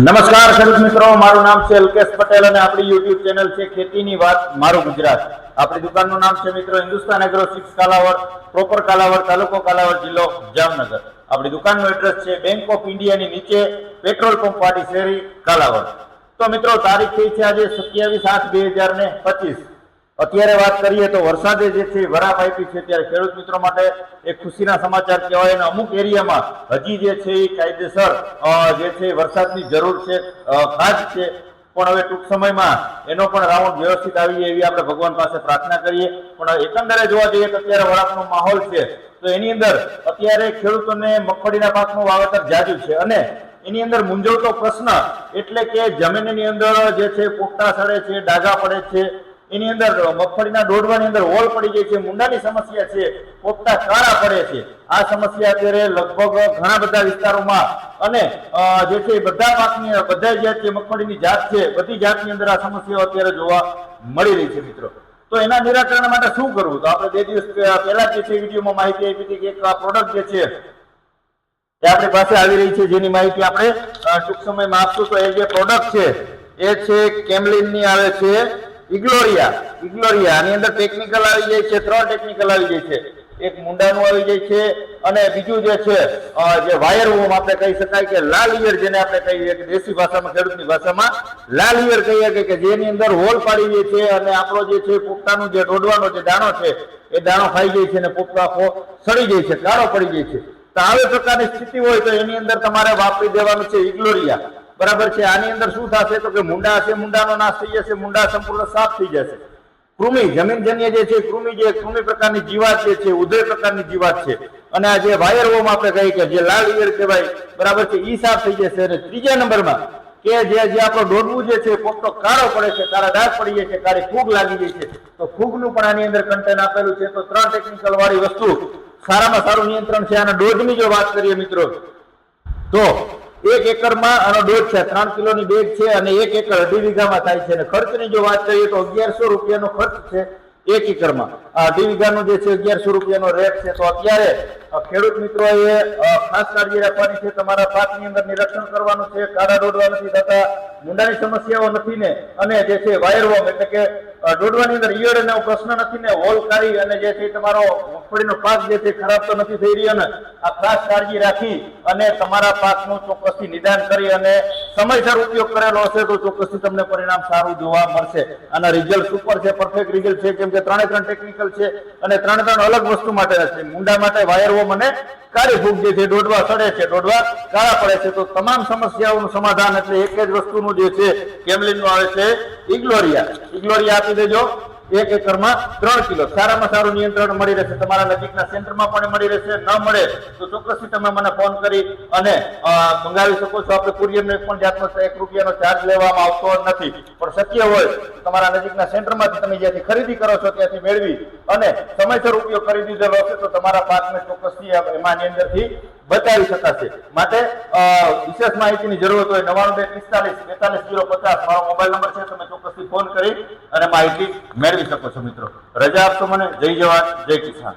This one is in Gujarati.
નમસ્કાર ખેડૂત મિત્રો, મારું નામ છે અલ્કેશ પટેલ અને આપણી યુટ્યુબ ચેનલ છે ખેતીની વાત, મારું ગુજરાત. આપણી દુકાનનું નામ છે મિત્રો Hindustan agro six Kalavad proper Kalavad, તાલુકો કાલાવડ, જિલ્લો જામનગર. આપણી દુકાનનું એડ્રેસ છે બેંક ઓફ ઇન્ડિયાની નીચે પેટ્રોલ પંપ વાળી શેરી કાલાવડ. તો મિત્રો, તારીખ થઈ છે આજે સત્યાવીસ આઠ બે હજાર ને પચીસ. અત્યારે વાત કરીએ તો વરસાદે જે છે વરાપ આપી છે ત્યારે ખેડૂત મિત્રો માટે એક ખુશીના સમાચાર કહેવાય અને અમુક એરિયામાં હજી જે છે એ કાયદેસર જે છે વરસાદની જરૂર છે ખાસ છે. પણ હવે ટૂંક સમયમાં એનો પણ રાઉન્ડ વ્યવસ્થિત આવી એવી આપણે ભગવાન પાસે પ્રાર્થના કરીએ. પણ એકંદરે જોવા જઈએ તો અત્યારે વરાપનો માહોલ છે. તો એની અંદર અત્યારે ખેડૂતોને મગફળીના પાકનું વાવેતર જાજુ છે. અને એની અંદર મૂંઝવતો પ્રશ્ન એટલે કે જમીનની અંદર જે છે પોપટા સડે છે, ડાઘા પડે છે એની અંદર મગફળીના ડોડવાની અંદર હોલ પડી જાય છે, મુંડાની સમસ્યા છે, પોપટા કાળા પડે છે. આ સમસ્યા અત્યારે લગભગ ઘણા બધા વિસ્તારોમાં અને જે છે બધા પાકની બધા જે છે મગફળીની જાત છે, બધી જાતની અંદર આ સમસ્યાઓ અત્યારે જોવા મળી રહી છે મિત્રો. તો એના નિરાકરણ માટે શું કરવું? તો આપણે બે દિવસ પહેલા જે છે વિડીયોમાં માહિતી આપી હતી કે એક આ પ્રોડક્ટ જે છે એ આપણી પાસે આવી રહી છે, જેની માહિતી આપણે ટૂંક સમયમાં આપશું. તો એ જે પ્રોડક્ટ છે, એ છે કેમલિનની આવે છે ઇગ્લોરિયા. ઇગ્લોરિયા, આની અંદર ટેકનિકલ આવી જાય છે, ત્રણ ટેકનિકલ આવી જાય છે. એક મુંડાનું આવી જાય છે અને બીજું જે છે જે વાયર હોમ આપણે કહી શકાય કે લાલ ઈયર જેને આપણે કહીએ કે દેશી ભાષામાં, ખેડૂતની ભાષામાં, લાલ ઈયર કહીએ કે- જેની અંદર હોલ પાડી જાય છે અને આપણો જે છે પોપટાનું જે દોડવાનો જે દાણો છે, એ દાણો ખાઈ જાય છે અને પોપટા સડી જાય છે, કાળો પડી જાય છે. તો આવી પ્રકારની સ્થિતિ હોય તો એની અંદર તમારે વાપરી દેવાનું છે ઇગ્લોરિયા. બરાબર છે? આની અંદર શું થશે? તો કે મુંડા હશે, મુંડાનો નાશ થઈ જશે, મુંડા સંપૂર્ણ સાફ થઈ જશે. કૃમિ જમીનજન્ય જે છે, કૃમિ જે, કૃમિ પ્રકારની જીવાત જે છે ઉદય પ્રકારની જીવાત છે. અને આ જે વાયર હોમ આપણે કહીએ કે જે લાલ ઈયર કહેવાય, બરાબર છે? ઈ સાફ થઈ જશે. અને ત્રીજા નંબરમાં કે જે જે આપણો ડોડવું જે છે પોપટો કાળો પડે છે, કાળા ડાઘ પડી જાય છે, કાળી ફૂગ લાગી જાય છે. તો ફૂગનું પણ આની અંદર કન્ટેન આપેલું છે. તો ત્રણ ટેકનિકલ વાળી વસ્તુ સારામાં સારું નિયંત્રણ છે. આના ડોઝની જો વાત કરીએ મિત્રો, તો એક એકરમાં આનો ડોઝ છે, ત્રણ કિલોની બેગ છે અને એક એકર અઢી વીઘામાં થાય છે. અને ખર્ચની જો વાત કરીએ તો અગિયારસો રૂપિયાનો ખર્ચ છે એક એકરમાં. અઢી વીઘાનો જે છે અગિયારસો રૂપિયાનો રેટ છે. તો અત્યારે ખેડૂત મિત્રોએ ખાસ કાળજી રાખવાની છે. તમારા પાકની અંદર નિરીક્ષણ કરવાનું છે. કાળા દોડવા નથી થતા મુંડાની સમસ્યાઓ નથી ને. અને જે છે વાયરવોમ એટલે કે દોડવાની અંદર ઈયળ અને પ્રશ્ન નથી ને. હોલ કાઢી અને જે છે તમારો મગફળીનો પાક જે છે ખરાબ તો નથી થઈ રહ્યો ને, આ ખાસ કાળજી રાખી અને તમારા પાકનું ચોક્કસથી નિદાન કરી અને સમયસર ઉપયોગ કરેલો હશે તો ચોક્કસથી તમને પરિણામ સારું જોવા મળશે. આના રિઝલ્ટ સુપર છે પરફેક્ટ રિઝલ્ટ છે, કેમ કે ત્રણે ત્રણ ટેકનિકલ છે અને ત્રણે ત્રણ અલગ વસ્તુ માટે છે મુંડા માટે વાયરવો મને કાળી ફૂગ જે છે દોડવા સડે છે, દોડવા કાળા પડે છે. તો તમામ સમસ્યાઓનું સમાધાન એટલે એક જ વસ્તુનું જે છે કેમલિનનું આવે છે ઇગ્લોરિયા ઇગ્લોરિયા આપી દેજો. એક એકરમાં ત્રણ કિલો. સારામાં સારું નિયંત્રણ મળી રહેશે. તમારા નજીકના સેન્ટરમાં પણ મળી રહેશે. ન મળે તો ચોક્કસથી તમે મને ફોન કરી અને મંગાવી શકો છો. આપણે કુરિયરનો એક પણ જાતનો એક રૂપિયાનો ચાર્જ લેવામાં આવતો નથી. પણ શક્ય હોય તો તમારા નજીકના સેન્ટરમાંથી તમે જ્યાંથી ખરીદી કરો છો ત્યાંથી મેળવી અને સમયસર ઉપયોગ કરી દીધેલો હશે તો તમારા પાકને ચોક્કસથી એમાંની અંદરથી બચાવી શકાશે. માટે વિશેષ માહિતીની જરૂરત હોય નવાણું બે પિસ્તાલીસ બેતાલીસ જીરો પચાસ મારો મોબાઈલ નંબર છે. તમે ફોન કરી અને માહિતી મેળવી શકો છો મિત્રો. રજા આપશો મને. જય જવાન, જય કિસાન.